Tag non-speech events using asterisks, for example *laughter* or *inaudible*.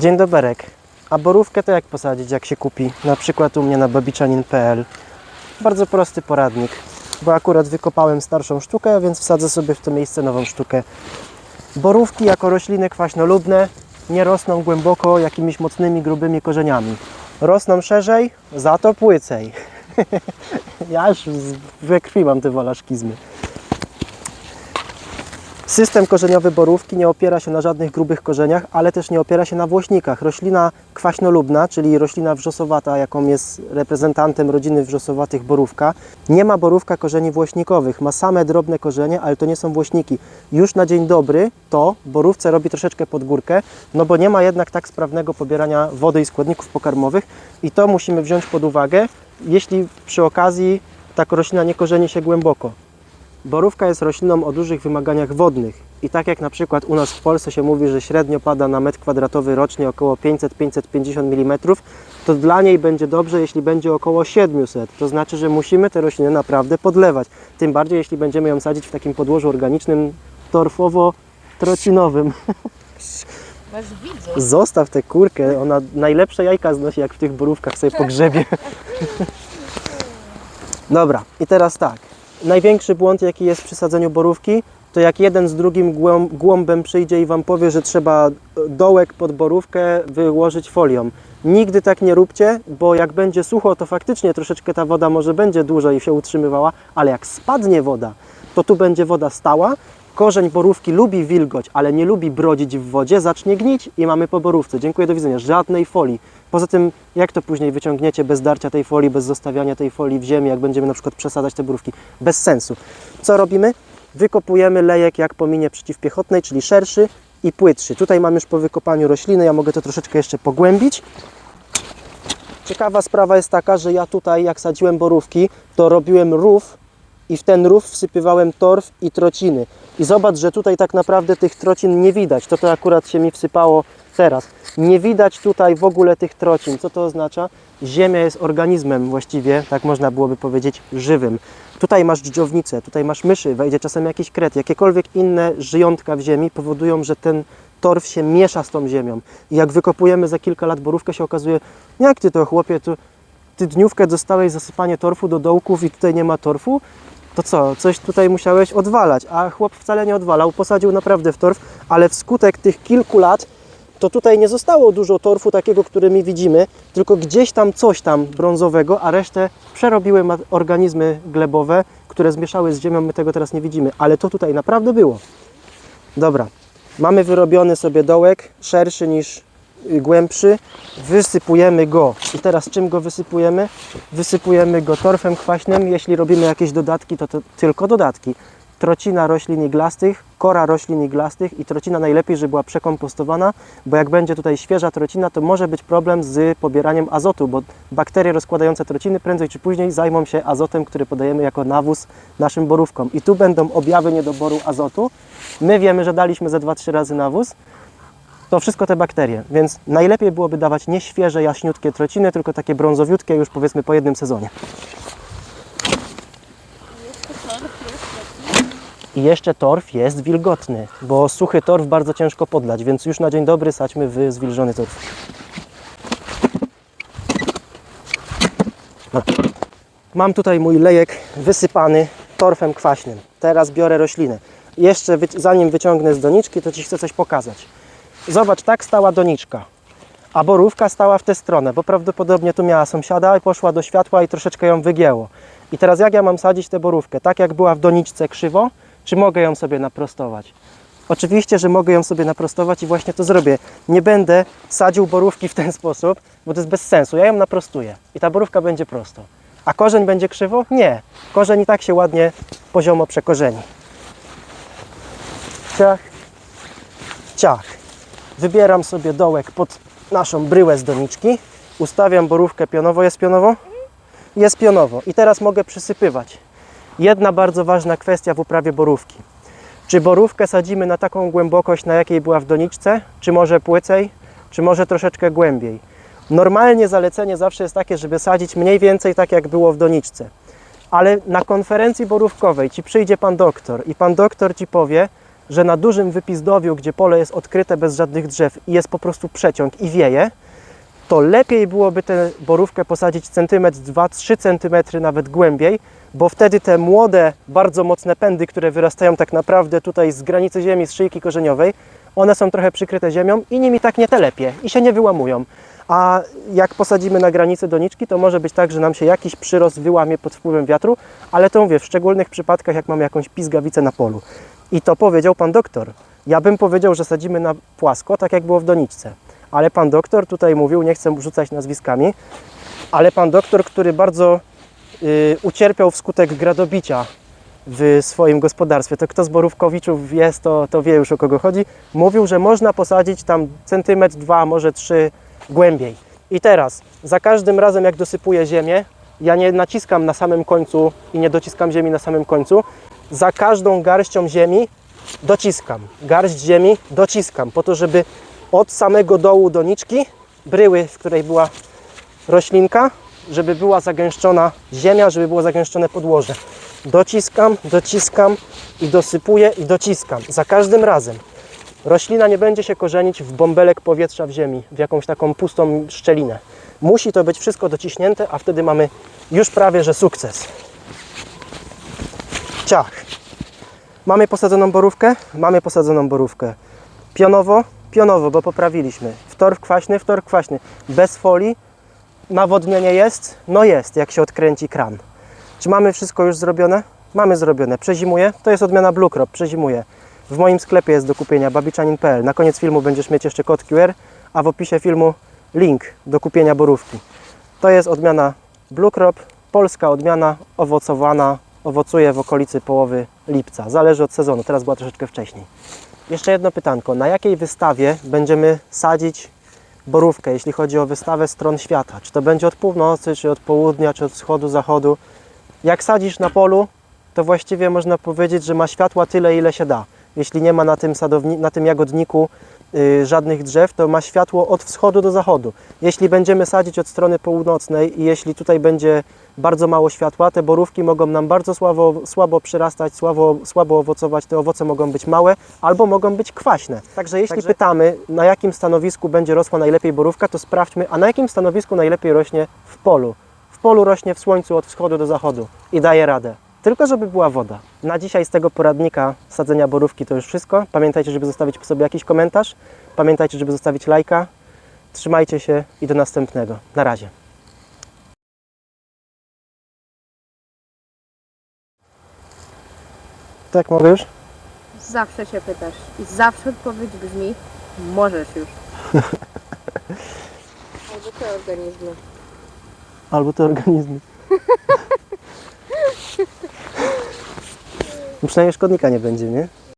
Dzień doberek. A borówkę to jak posadzić, jak się kupi? Na przykład u mnie na babiczanin.pl. Bardzo prosty poradnik, bo akurat wykopałem starszą sztukę, więc wsadzę sobie w to miejsce nową sztukę. Borówki jako rośliny kwaśnolubne nie rosną głęboko jakimiś mocnymi, grubymi korzeniami. Rosną szerzej, za to płycej. *laughs* ja już we krwi mam te wolaszkizmy. System korzeniowy borówki nie opiera się na żadnych grubych korzeniach, ale też nie opiera się na włośnikach. Roślina kwaśnolubna, czyli roślina wrzosowata, jaką jest reprezentantem rodziny wrzosowatych borówka, nie ma borówka korzeni włośnikowych. Ma same drobne korzenie, ale to nie są włośniki. Już na dzień dobry to borówce robi troszeczkę pod górkę, no bo nie ma jednak tak sprawnego pobierania wody i składników pokarmowych i to musimy wziąć pod uwagę, jeśli przy okazji taka roślina nie korzeni się głęboko. Borówka jest rośliną o dużych wymaganiach wodnych i tak jak na przykład u nas w Polsce się mówi, że średnio pada na metr kwadratowy rocznie około 500-550 mm, to dla niej będzie dobrze, jeśli będzie około 700. To znaczy, że musimy te rośliny naprawdę podlewać. Tym bardziej, jeśli będziemy ją sadzić w takim podłożu organicznym, torfowo-trocinowym. Zostaw tę kurkę, ona najlepsze jajka znosi, jak w tych borówkach sobie pogrzebie. *laughs* Dobra, i teraz tak. Największy błąd, jaki jest przy sadzeniu borówki, to jak jeden z drugim głą- głąbem przyjdzie i Wam powie, że trzeba e, dołek pod borówkę wyłożyć folią. Nigdy tak nie róbcie, bo jak będzie sucho, to faktycznie troszeczkę ta woda może będzie dłużej się utrzymywała, ale jak spadnie woda, to tu będzie woda stała. Korzeń borówki lubi wilgoć, ale nie lubi brodzić w wodzie, zacznie gnić i mamy po borówce. Dziękuję, do widzenia. Żadnej folii. Poza tym, jak to później wyciągniecie bez darcia tej folii, bez zostawiania tej folii w ziemi, jak będziemy na przykład przesadzać te borówki? Bez sensu. Co robimy? Wykopujemy lejek jak po minie przeciwpiechotnej, czyli szerszy i płytszy. Tutaj mam już po wykopaniu rośliny, ja mogę to troszeczkę jeszcze pogłębić. Ciekawa sprawa jest taka, że ja tutaj, jak sadziłem borówki, to robiłem rów i w ten rów wsypywałem torf i trociny. I zobacz, że tutaj tak naprawdę tych trocin nie widać. To to akurat się mi wsypało teraz. Nie widać tutaj w ogóle tych trocin. Co to oznacza? Ziemia jest organizmem właściwie, tak można byłoby powiedzieć, żywym. Tutaj masz dżdżownicę, tutaj masz myszy, wejdzie czasem jakiś kret. Jakiekolwiek inne żyjątka w ziemi powodują, że ten torf się miesza z tą ziemią. I jak wykopujemy za kilka lat borówkę, się okazuje, jak ty to chłopie, to ty dniówkę dostałeś zasypanie torfu do dołków i tutaj nie ma torfu, to co, coś tutaj musiałeś odwalać, a chłop wcale nie odwalał, posadził naprawdę w torf, ale wskutek tych kilku lat to tutaj nie zostało dużo torfu takiego, który my widzimy, tylko gdzieś tam coś tam brązowego, a resztę przerobiły organizmy glebowe, które zmieszały z ziemią, my tego teraz nie widzimy, ale to tutaj naprawdę było. Dobra, mamy wyrobiony sobie dołek, szerszy niż głębszy, wysypujemy go. I teraz czym go wysypujemy? Wysypujemy go torfem kwaśnym. Jeśli robimy jakieś dodatki, to, to tylko dodatki. Trocina roślin iglastych, kora roślin iglastych i trocina najlepiej, żeby była przekompostowana, bo jak będzie tutaj świeża trocina, to może być problem z pobieraniem azotu, bo bakterie rozkładające trociny prędzej czy później zajmą się azotem, który podajemy jako nawóz naszym borówkom. I tu będą objawy niedoboru azotu. My wiemy, że daliśmy ze 2-3 razy nawóz, to wszystko te bakterie, więc najlepiej byłoby dawać nie świeże, jaśniutkie trociny, tylko takie brązowiutkie już powiedzmy po jednym sezonie. I jeszcze torf jest wilgotny, bo suchy torf bardzo ciężko podlać, więc już na dzień dobry sadźmy w zwilżony torf. No. Mam tutaj mój lejek wysypany torfem kwaśnym. Teraz biorę roślinę. Jeszcze zanim wyciągnę z doniczki, to Ci chcę coś pokazać. Zobacz, tak stała doniczka, a borówka stała w tę stronę, bo prawdopodobnie tu miała sąsiada i poszła do światła i troszeczkę ją wygięło. I teraz jak ja mam sadzić tę borówkę? Tak jak była w doniczce krzywo, czy mogę ją sobie naprostować? Oczywiście, że mogę ją sobie naprostować i właśnie to zrobię. Nie będę sadził borówki w ten sposób, bo to jest bez sensu. Ja ją naprostuję i ta borówka będzie prosto. A korzeń będzie krzywo? Nie. Korzeń i tak się ładnie, poziomo przekorzeni. Ciach, ciach. Wybieram sobie dołek pod naszą bryłę z doniczki. Ustawiam borówkę pionowo. Jest pionowo? Jest pionowo. I teraz mogę przysypywać. Jedna bardzo ważna kwestia w uprawie borówki. Czy borówkę sadzimy na taką głębokość, na jakiej była w doniczce, czy może płycej, czy może troszeczkę głębiej? Normalnie zalecenie zawsze jest takie, żeby sadzić mniej więcej tak, jak było w doniczce. Ale na konferencji borówkowej ci przyjdzie pan doktor i pan doktor ci powie, że na dużym wypizdowiu, gdzie pole jest odkryte bez żadnych drzew i jest po prostu przeciąg i wieje, to lepiej byłoby tę borówkę posadzić centymetr, 2-3 centymetry nawet głębiej, bo wtedy te młode, bardzo mocne pędy, które wyrastają tak naprawdę tutaj z granicy ziemi, z szyjki korzeniowej, one są trochę przykryte ziemią i nimi tak nie telepie i się nie wyłamują. A jak posadzimy na granicy doniczki, to może być tak, że nam się jakiś przyrost wyłamie pod wpływem wiatru, ale to mówię, w szczególnych przypadkach, jak mamy jakąś pizgawicę na polu. I to powiedział pan doktor. Ja bym powiedział, że sadzimy na płasko, tak jak było w doniczce. Ale pan doktor tutaj mówił, nie chcę rzucać nazwiskami, ale pan doktor, który bardzo y, ucierpiał wskutek gradobicia w swoim gospodarstwie, to kto z Borówkowiczów jest, to, to wie już o kogo chodzi, mówił, że można posadzić tam centymetr, dwa, może trzy głębiej. I teraz, za każdym razem jak dosypuję ziemię, ja nie naciskam na samym końcu i nie dociskam ziemi na samym końcu, za każdą garścią ziemi dociskam. Garść ziemi dociskam, po to, żeby od samego dołu doniczki, bryły, w której była roślinka, żeby była zagęszczona ziemia, żeby było zagęszczone podłoże. Dociskam, dociskam i dosypuję i dociskam. Za każdym razem. Roślina nie będzie się korzenić w bąbelek powietrza w ziemi, w jakąś taką pustą szczelinę. Musi to być wszystko dociśnięte, a wtedy mamy już prawie, że sukces. Ciach. Mamy posadzoną borówkę? Mamy posadzoną borówkę. Pionowo? Pionowo, bo poprawiliśmy. Wtorf kwaśny? Wtorf kwaśny. Bez folii? Nawodnienie jest? No jest, jak się odkręci kran. Czy mamy wszystko już zrobione? Mamy zrobione. Przezimuje? To jest odmiana Blue Crop. Przezimuje. W moim sklepie jest do kupienia babiczanin.pl. Na koniec filmu będziesz mieć jeszcze kod QR, a w opisie filmu link do kupienia borówki. To jest odmiana Blue Crop, polska odmiana owocowana, owocuje w okolicy połowy lipca. Zależy od sezonu, teraz była troszeczkę wcześniej. Jeszcze jedno pytanko. Na jakiej wystawie będziemy sadzić borówkę, jeśli chodzi o wystawę stron świata? Czy to będzie od północy, czy od południa, czy od wschodu, zachodu? Jak sadzisz na polu, to właściwie można powiedzieć, że ma światła tyle, ile się da. Jeśli nie ma na tym, sadowni- na tym jagodniku żadnych drzew, to ma światło od wschodu do zachodu. Jeśli będziemy sadzić od strony północnej i jeśli tutaj będzie bardzo mało światła, te borówki mogą nam bardzo słabo, słabo przyrastać, słabo, słabo owocować, te owoce mogą być małe albo mogą być kwaśne. Także jeśli pytamy, na jakim stanowisku będzie rosła najlepiej borówka, to sprawdźmy, a na jakim stanowisku najlepiej rośnie w polu. W polu rośnie w słońcu od wschodu do zachodu i daje radę. Tylko żeby była woda. Na dzisiaj z tego poradnika sadzenia borówki to już wszystko. Pamiętajcie, żeby zostawić po sobie jakiś komentarz. Pamiętajcie, żeby zostawić lajka. Trzymajcie się i do następnego. Na razie. Tak, już? Zawsze się pytasz i zawsze odpowiedź brzmi możesz już. *laughs* Albo te organizmy. Albo te organizmy. *laughs* Przynajmniej szkodnika nie będzie, nie?